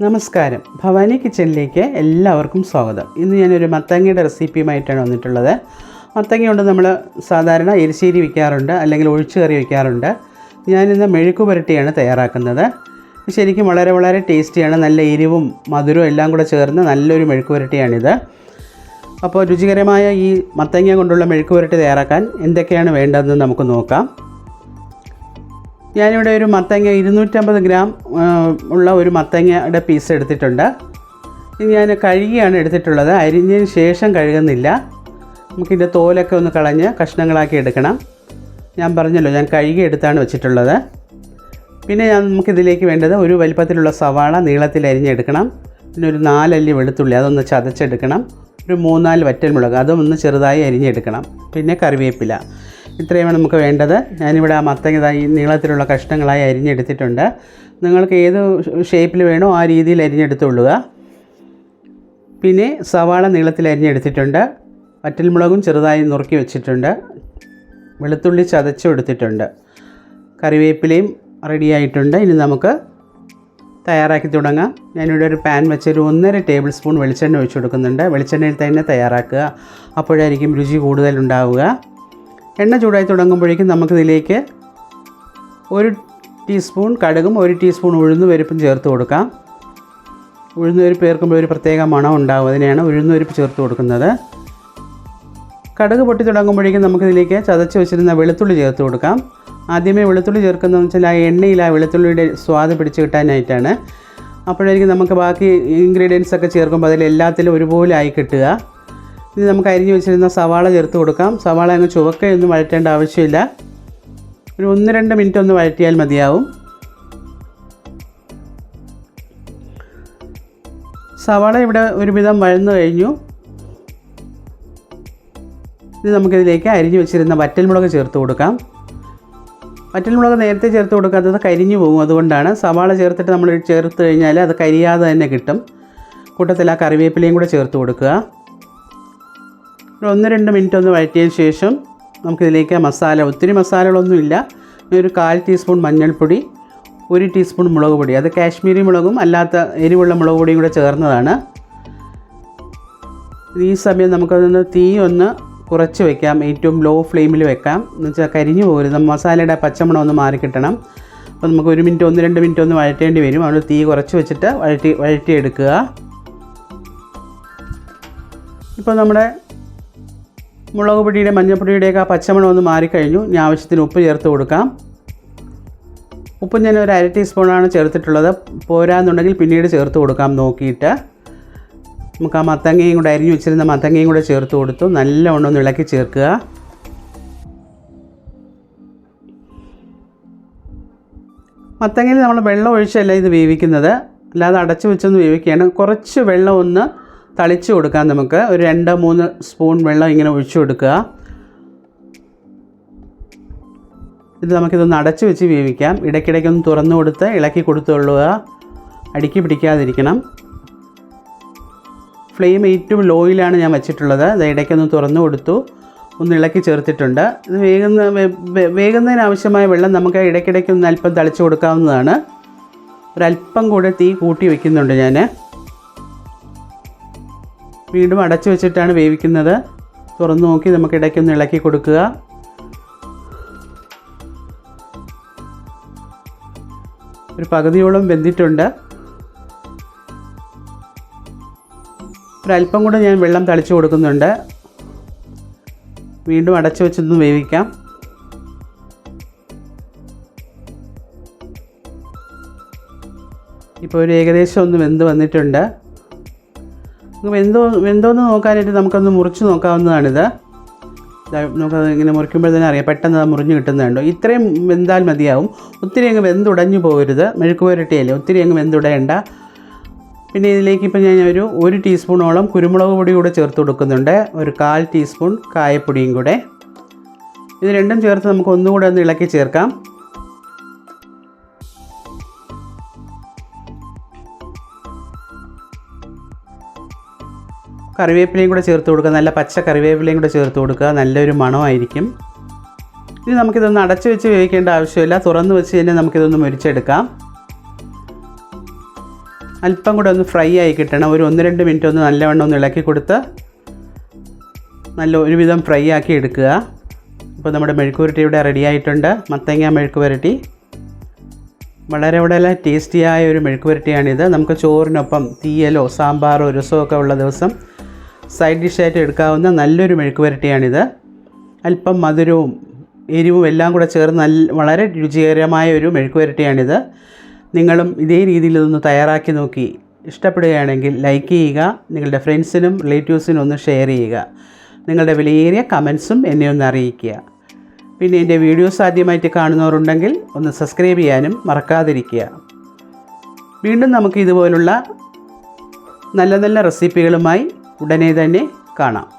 നമസ്കാരം. ഭവാനി കിച്ചണിലേക്ക് എല്ലാവർക്കും സ്വാഗതം. ഇന്ന് ഞാനൊരു മത്തങ്ങയുടെ റെസിപ്പിയുമായിട്ടാണ് വന്നിട്ടുള്ളത്. മത്തങ്ങ കൊണ്ട് നമ്മൾ സാധാരണ എരിശ്ശേരി വയ്ക്കാറുണ്ട് അല്ലെങ്കിൽ ഒഴിച്ചു കറി വയ്ക്കാറുണ്ട് ഞാനിന്ന് മെഴുക്ക് പുരട്ടിയാണ് തയ്യാറാക്കുന്നത്. ശരിക്കും വളരെ വളരെ ടേസ്റ്റിയാണ്. നല്ല എരിവും മധുരവും എല്ലാം കൂടെ ചേർന്ന് നല്ലൊരു മെഴുക്ക് പുരട്ടിയാണിത്. അപ്പോൾ രുചികരമായ ഈ മത്തങ്ങ കൊണ്ടുള്ള മെഴുക്ക് പുരട്ടി തയ്യാറാക്കാൻ എന്തൊക്കെയാണ് വേണ്ടതെന്ന് നമുക്ക് നോക്കാം. ഞാനിവിടെ ഒരു മത്തങ്ങ ഇരുന്നൂറ്റമ്പത് ഗ്രാം ഉള്ള ഒരു മത്തങ്ങയുടെ പീസ് എടുത്തിട്ടുണ്ട്. ഇത് ഞാൻ കഴുകിയാണ് എടുത്തിട്ടുള്ളത്. അരിഞ്ഞതിന് ശേഷം കഴുകുന്നില്ല. നമുക്കിതിന്റെ തോലൊക്കെ ഒന്ന് കളഞ്ഞ് കഷ്ണങ്ങളാക്കി എടുക്കണം. ഞാൻ പറഞ്ഞല്ലോ ഞാൻ കഴുകി എടുത്താണ് വെച്ചിട്ടുള്ളത്. പിന്നെ ഞാൻ നമുക്കിതിലേക്ക് വേണ്ടത് ഒരു വലിപ്പത്തിലുള്ള സവാള നീളത്തിൽ അരിഞ്ഞെടുക്കണം. പിന്നെ ഒരു നാലല്ലി വെളുത്തുള്ളി അതൊന്ന് ചതച്ചെടുക്കണം. ഒരു മൂന്നാൽ വറ്റൽമുളക് അതും ഒന്ന് ചെറുതായി അരിഞ്ഞെടുക്കണം. പിന്നെ കറിവേപ്പില. ഇത്രയുമാണ് നമുക്ക് വേണ്ടത്. ഞാനിവിടെ ആ മത്തങ്ങ ഈ നീളത്തിലുള്ള കഷ്ണങ്ങളായി അരിഞ്ഞെടുത്തിട്ടുണ്ട്. നിങ്ങൾക്ക് ഏത് ഷേപ്പിൽ വേണോ ആ രീതിയിൽ അരിഞ്ഞെടുത്തുകൊള്ളുക. പിന്നെ സവാള നീളത്തിൽ അരിഞ്ഞെടുത്തിട്ടുണ്ട്. വറ്റൽമുളകും ചെറുതായി നുറുക്കി വെച്ചിട്ടുണ്ട്. വെളുത്തുള്ളി ചതച്ചു എടുത്തിട്ടുണ്ട്. കറിവേപ്പിലയും റെഡിയായിട്ടുണ്ട് ഇനി നമുക്ക് തയ്യാറാക്കി തുടങ്ങാം. ഞാനിവിടെ ഒരു പാൻ വെച്ച് ഒരു ഒന്നര ടേബിൾ സ്പൂൺ വെളിച്ചെണ്ണ ഒഴിച്ചു കൊടുക്കുന്നുണ്ട്. വെളിച്ചെണ്ണയിൽ തന്നെ തയ്യാറാക്കുക. അപ്പോഴായിരിക്കും രുചി കൂടുതലുണ്ടാവുക എണ്ണ ചൂടായി തുടങ്ങുമ്പോഴേക്കും നമുക്കിതിലേക്ക് ഒരു ടീസ്പൂൺ കടുകും ഒരു ടീസ്പൂൺ ഉഴുന്ന് പരിപ്പും ചേർത്ത് കൊടുക്കാം. ഉഴുന്ന് പരിപ്പ് ചേർക്കുമ്പോൾ ഒരു പ്രത്യേക മണം ഉണ്ടാകും അതിനെയാണ് ഉഴുന്ന് പരിപ്പ് ചേർത്ത് കൊടുക്കുന്നത്. കടുക് പൊട്ടി തുടങ്ങുമ്പോഴേക്കും നമുക്കിതിലേക്ക് ചതച്ച് വെച്ചിരുന്ന വെളുത്തുള്ളി ചേർത്ത് കൊടുക്കാം. ആദ്യമേ വെളുത്തുള്ളി ചേർക്കുന്നതെന്ന് വെച്ചാൽ ആ എണ്ണയിൽ ആ വെളുത്തുള്ളിയുടെ സ്വാദ് പിടിച്ച് കിട്ടാനായിട്ടാണ്. അപ്പോഴായിരിക്കും നമുക്ക് ബാക്കി ഇൻഗ്രീഡിയൻസ് ഒക്കെ ചേർക്കുമ്പോൾ അതിൽ എല്ലാത്തിലും ഒരുപോലെ ആയി കിട്ടുക. ഇനി നമുക്ക് അരിഞ്ഞ് വെച്ചിരുന്ന സവാള ചേർത്ത് കൊടുക്കാം. സവാള അങ്ങ് ചുവക്കയൊന്നും വഴറ്റേണ്ട ആവശ്യമില്ല. ഒരു ഒന്ന് രണ്ട് മിനിറ്റ് ഒന്ന് വഴറ്റിയാൽ മതിയാവും. സവാള ഇവിടെ ഒരുവിധം വഴന്നു കഴിഞ്ഞു. ഇത് നമുക്കിതിലേക്ക് അരിഞ്ഞു വെച്ചിരുന്ന വറ്റൽമുളക് ചേർത്ത് കൊടുക്കാം. വറ്റൽമുളക് നേരത്തെ ചേർത്ത് കൊടുക്കാത്തത് കരിഞ്ഞു പോകും അതുകൊണ്ടാണ്. സവാള ചേർത്തിട്ട് നമ്മൾ ചേർത്ത് കഴിഞ്ഞാൽ അത് കരിയാതെ തന്നെ കിട്ടും. കൂട്ടത്തിൽ ആ കറിവേപ്പിലയും കൂടെ ചേർത്ത് കൊടുക്കുക. ഒരു ഒന്ന് രണ്ട് മിനിറ്റ് ഒന്ന് വഴറ്റിയതിന് ശേഷം നമുക്കിതിലേക്ക് മസാല ഒത്തിരി മസാലകളൊന്നുമില്ല ഒരു കാൽ ടീസ്പൂൺ മഞ്ഞൾപ്പൊടി ഒരു ടീസ്പൂൺ മുളക് പൊടി. അത് കാശ്മീരി മുളകും അല്ലാത്ത എരിവുള്ള മുളക് പൊടിയും കൂടെ ചേർന്നതാണ്. ഈ സമയം നമുക്കതൊന്ന് തീ ഒന്ന് കുറച്ച് വെക്കാം. ഏറ്റവും ലോ ഫ്ലെയിമിൽ വെക്കാം. എന്ന് വെച്ചാൽ കരിഞ്ഞു പോകരുത്. മസാലയുടെ പച്ചമണം ഒന്ന് മാറിക്കിട്ടണം അപ്പോൾ നമുക്ക് ഒരു മിനിറ്റ് ഒന്ന് രണ്ട് മിനിറ്റ് ഒന്ന് വഴറ്റേണ്ടി വരും. അവിടെ തീ കുറച്ച് വെച്ചിട്ട് വഴറ്റി വഴറ്റിയെടുക്കുക. ഇപ്പോൾ നമ്മുടെ മുളക് പൊടിയുടെ മഞ്ഞൾപ്പൊടിയുടെയൊക്കെ ആ പച്ചമണം ഒന്ന് മാറിക്കഴിഞ്ഞു. ഇനി ആവശ്യത്തിന് ഉപ്പ് ചേർത്ത് കൊടുക്കാം. ഉപ്പ് ഞാൻ ഒരു അര ടീസ്പൂണാണ് ചേർത്തിട്ടുള്ളത്. പോരാന്നുണ്ടെങ്കിൽ പിന്നീട് ചേർത്ത് കൊടുക്കാം നോക്കിയിട്ട്. നമുക്ക് ആ മത്തങ്ങയും കൂടെ അരിഞ്ഞു വെച്ചിരുന്ന മത്തങ്ങയും കൂടെ ചേർത്ത് കൊടുത്തു. നല്ലവണ്ണം ഒന്ന് ഇളക്കി ചേർക്കുക. മത്തങ്ങയിൽ നമ്മൾ വെള്ളം ഒഴിച്ചല്ല ഇത് വേവിക്കുന്നത്. അല്ലാതെ അടച്ചു വെച്ചൊന്ന് വേവിക്കുകയാണ്. കുറച്ച് വെള്ളം ഒന്ന് തളിച്ച് കൊടുക്കാൻ നമുക്ക്. ഒരു രണ്ട് മൂന്ന് സ്പൂൺ വെള്ളം ഇങ്ങനെ ഒഴിച്ചു കൊടുക്കുക. ഇത് നമുക്കിതൊന്ന് അടച്ച് വെച്ച് വേവിക്കാം. ഇടയ്ക്കിടയ്ക്കൊന്ന് തുറന്നു കൊടുത്ത് ഇളക്കി കൊടുത്തുകൊള്ളുക. അടുക്കി പിടിക്കാതിരിക്കണം. ഫ്ലെയിം ഏറ്റവും ലോയിലാണ് ഞാൻ വെച്ചിട്ടുള്ളത്. അത് ഇടയ്ക്കൊന്ന് തുറന്നു കൊടുത്തു. ഒന്ന് ഇളക്കി ചേർത്തിട്ടുണ്ട്. ഇത് വേകുന്ന വേ- വേ- വേകുന്നതിന് ആവശ്യമായ വെള്ളം നമുക്ക് ഇടയ്ക്കിടയ്ക്ക് ഒന്ന് അല്പം തളിച്ചു കൊടുക്കാവുന്നതാണ്. ഒരല്പം കൂടെ തീ കൂട്ടി വയ്ക്കുന്നുണ്ട് ഞാൻ വീണ്ടും അടച്ചു വെച്ചിട്ടാണ് വേവിക്കുന്നത്. തുറന്നു നോക്കി നമുക്ക് ഇടയ്ക്കൊന്ന് ഇളക്കി കൊടുക്കുക. ഒരു പകുതിയോളം വെന്തിട്ടുണ്ട്. ഒരല്പം കൂടെ ഞാൻ വെള്ളം തളിച്ചു കൊടുക്കുന്നുണ്ട്. വീണ്ടും അടച്ചു വെച്ചൊന്ന് വേവിക്കാം. ഇപ്പോൾ ഒരു ഏകദേശം ഒന്ന് വെന്ത് വന്നിട്ടുണ്ട്. വെന്തോ വെന്തോന്ന് നോക്കാനായിട്ട് നമുക്കൊന്ന് മുറിച്ച് നോക്കാവുന്നതാണിത്. നമുക്കത് ഇങ്ങനെ മുറിക്കുമ്പോൾ തന്നെ അറിയാം. പെട്ടെന്ന് അത് മുറിഞ്ഞ് കിട്ടുന്നുണ്ടോ ഇത്രയും വെന്താൽ മതിയാവും. ഒത്തിരി അങ്ങ് വെന്തുടഞ്ഞു പോകരുത്. മെഴുക്ക് പുരട്ടിയല്ലേ? ഒത്തിരി അങ്ങ് വെന്തുടയണ്ട. പിന്നെ ഇതിലേക്ക് ഇപ്പം ഞാൻ ഒരു ഒരു ടീസ്പൂണോളം കുരുമുളക് പൊടി കൂടെ ചേർത്ത് കൊടുക്കുന്നുണ്ട്. ഒരു കാൽ ടീസ്പൂൺ കായപ്പൊടിയും കൂടെ. ഇത് രണ്ടും ചേർത്ത് നമുക്ക് ഒന്നുകൂടെ ഒന്ന് ഇളക്കി ചേർക്കാം. കറിവേപ്പിലയും കൂടെ ചേർത്ത് കൊടുക്കുക. നല്ല പച്ച കറിവേപ്പിലയും കൂടെ ചേർത്ത് കൊടുക്കുക. നല്ലൊരു മണമായിരിക്കും. ഇനി നമുക്കിതൊന്ന് അടച്ചു വെച്ച് വേവിക്കേണ്ട ആവശ്യമില്ല. തുറന്ന് വെച്ച് തന്നെ നമുക്കിതൊന്ന് മുരിച്ചെടുക്കാം. അല്പം കൂടെ ഒന്ന് ഫ്രൈ ആയി കിട്ടണം. ഒരു ഒന്ന് രണ്ട് മിനിറ്റ് ഒന്ന് നല്ലവണ്ണം ഒന്ന് ഇളക്കി കൊടുത്ത് നല്ല ഒരുവിധം ഫ്രൈ ആക്കി എടുക്കുക. ഇപ്പോൾ നമ്മുടെ മെഴുക്ക് പുരട്ടി ഇവിടെ റെഡി ആയിട്ടുണ്ട്. മത്തങ്ങ മെഴുക്ക് പുരട്ടി വളരെ വളരെ ടേസ്റ്റിയായ ഒരു മെഴുക്ക് നമുക്ക് ചോറിനൊപ്പം തീയലോ സാമ്പാറോ രസമോ ഒക്കെ ഉള്ള ദിവസം സൈഡ് ഡിഷായിട്ട് എടുക്കാവുന്ന നല്ലൊരു മെഴുക്ക് വരട്ടിയാണിത് അല്പം മധുരവും എരിവും എല്ലാം കൂടെ ചേർന്ന് നല്ല വളരെ രുചികരമായ ഒരു മെഴുക്ക് വരട്ടിയാണിത് നിങ്ങളും ഇതേ രീതിയിൽ ഇതൊന്ന് തയ്യാറാക്കി നോക്കി ഇഷ്ടപ്പെടുകയാണെങ്കിൽ ലൈക്ക് ചെയ്യുക നിങ്ങളുടെ ഫ്രണ്ട്സിനും റിലേറ്റീവ്സിനും ഒന്ന് ഷെയർ ചെയ്യുക നിങ്ങളുടെ വിലയേറിയ കമൻസും എന്നെ ഒന്ന് അറിയിക്കുക. പിന്നെ എന്റെ വീഡിയോസ് ആദ്യമായിട്ട് കാണുന്നവരുണ്ടെങ്കിൽ ഒന്ന് സബ്സ്ക്രൈബ് ചെയ്യാനും മറക്കാതിരിക്കുക. വീണ്ടും നമുക്ക് ഇതുപോലുള്ള നല്ല നല്ല റെസിപ്പികളുമായി ഉടനെ തന്നെ കാണാം.